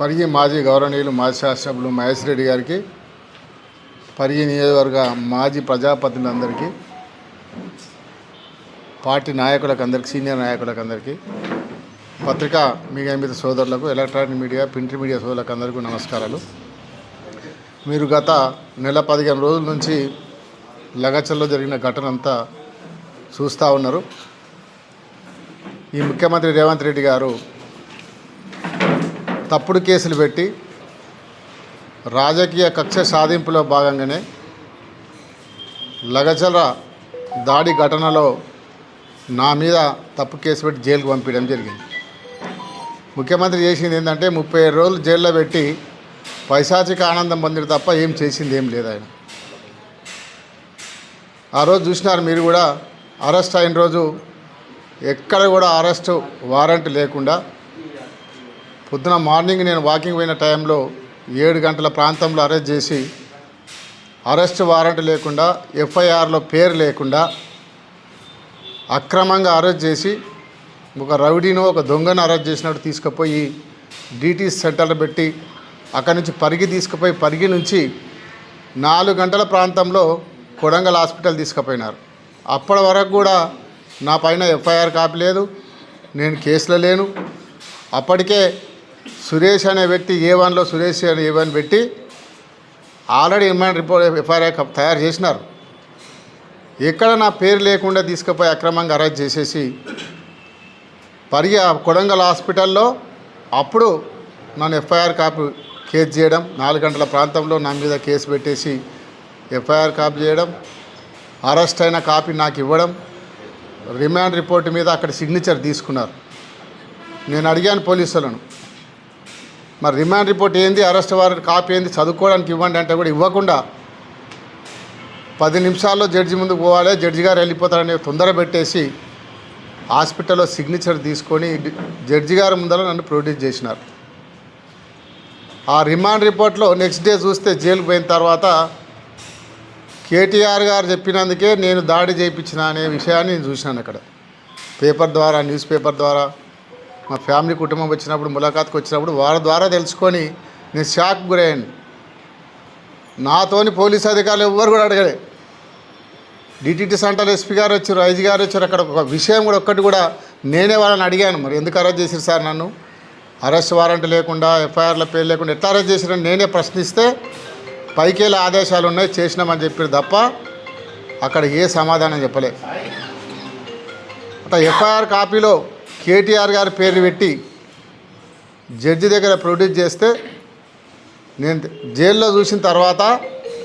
పరిగి మాజీ గౌరవనీయులు మాజీ శాసనసభ్యులు మహేష్ రెడ్డి గారికి పరిగి నియోజకవర్గ మాజీ ప్రజాప్రతినిధులందరికీ పార్టీ నాయకులకు అందరికీ సీనియర్ నాయకులకు అందరికీ పత్రికా మీడియా మీద సోదరులకు ఎలక్ట్రానిక్ మీడియా ప్రింట్ మీడియా సోదరులకు అందరికీ నమస్కారాలు. మీరు గత నెల పదిహేను రోజుల నుంచి లగచల్లో జరిగిన ఘటన అంతా చూస్తూ ఉన్నారు. ఈ ముఖ్యమంత్రి రేవంత్ రెడ్డి గారు తప్పుడు కేసులు పెట్టి రాజకీయ కక్ష సాధింపులో భాగంగానే లగచల దాడి ఘటనలో నా మీద తప్పు కేసు పెట్టి జైలుకు పంపించడం జరిగింది. ముఖ్యమంత్రి చేసింది ఏంటంటే ముప్పై ఏడు రోజులు జైల్లో పెట్టి పైశాచిక ఆనందం పొందిడు తప్ప ఏం చేసింది ఏం లేదు ఆయన. ఆ రోజు చూసినారు మీరు కూడా అరెస్ట్ అయిన రోజు ఎక్కడ కూడా అరెస్ట్ వారెంట్ లేకుండా పొద్దున మార్నింగ్ నేను వాకింగ్ పోయిన టైంలో ఏడు గంటల ప్రాంతంలో అరెస్ట్ చేసి అరెస్ట్ వారెంట్ లేకుండా ఎఫ్ఐఆర్లో పేరు లేకుండా అక్రమంగా అరెస్ట్ చేసి ఒక రౌడీను ఒక దొంగను అరెస్ట్ చేసినట్టు తీసుకుపోయి డీటీ సెంటర్లు పెట్టి అక్కడి నుంచి పరిగి తీసుకుపోయి పరిగి నుంచి నాలుగు గంటల ప్రాంతంలో కొడంగల్ హాస్పిటల్ తీసుకుపోయినారు. అప్పటి వరకు కూడా నా పైన ఎఫ్ఐఆర్ కాపీ లేదు నేను కేసులో లేను. అప్పటికే సురేష్ అనే వ్యక్తి ఏ వన్లో సురేష్ అనే ఏ వన్ పెట్టి ఆల్రెడీ ఇమాండ్ రిపోర్ట్ ఎఫ్ఐఆర్ తయారు చేసినారు. ఎక్కడ నా పేరు లేకుండా తీసుకుపోయి అక్రమంగా అరెస్ట్ చేసేసి పరిగి కొడంగల్ హాస్పిటల్లో అప్పుడు నన్ను ఎఫ్ఐఆర్ కాపీ కేసు చేయడం నాలుగు గంటల ప్రాంతంలో నా మీద కేసు పెట్టేసి ఎఫ్ఐఆర్ కాపీ చేయడం అరెస్ట్ అయిన కాపీ నాకు ఇవ్వడం రిమాండ్ రిపోర్ట్ మీద అక్కడ సిగ్నేచర్ తీసుకున్నారు. నేను అడిగాను పోలీసులను మరి రిమాండ్ రిపోర్ట్ ఏంది? అరెస్ట్ వారెంట్ కాపీ ఏంది? చదువుకోవడానికి ఇవ్వండి అంటే కూడా ఇవ్వకుండా పది నిమిషాల్లో జడ్జి ముందుకు పోవాలి. జడ్జి గారు వెళ్ళిపోతారని తొందర పెట్టేసి హాస్పిటల్లో సిగ్నేచర్ తీసుకొని జడ్జి గారి ముందర నన్ను ప్రొడ్యూస్ చేసినారు. ఆ రిమాండ్ రిపోర్ట్లో నెక్స్ట్ డే చూస్తే జైలు పోయిన తర్వాత కేటీఆర్ గారు చెప్పినందుకే నేను దాడి చేయించిన అనే విషయాన్ని నేను చూసినాను అక్కడ. పేపర్ ద్వారా న్యూస్ పేపర్ ద్వారా మా ఫ్యామిలీ కుటుంబం వచ్చినప్పుడు ములాఖాత్కి వచ్చినప్పుడు వారి ద్వారా తెలుసుకొని నేను షాక్ గురయ్యాను. నాతోని పోలీస్ అధికారులు ఎవ్వరు కూడా అడగలే. డిటిటి సెంటర్ ఎస్పీ గారు వచ్చారు ఐజీ గారు వచ్చారు. అక్కడ ఒక విషయం కూడా ఒక్కటి కూడా నేనే వాళ్ళని అడిగాను. మరి ఎందుకు అరెస్ట్ చేశారు సార్ నన్ను? అరెస్ట్ వారెంట్ లేకుండా ఎఫ్ఐఆర్ల పేరు లేకుండా ఎట్లా అరెస్ట్ చేశారని నేనే ప్రశ్నిస్తే పైకేళ్ళ ఆదేశాలు ఉన్నాయి చేసినామని చెప్పారు తప్ప అక్కడ ఏ సమాధానం చెప్పలే. అట్లా ఎఫ్ఐఆర్ కాపీలో కేటీఆర్ గారి పేరు పెట్టి జడ్జి దగ్గర ప్రొడ్యూస్ చేస్తే నేను జైల్లో చూసిన తర్వాత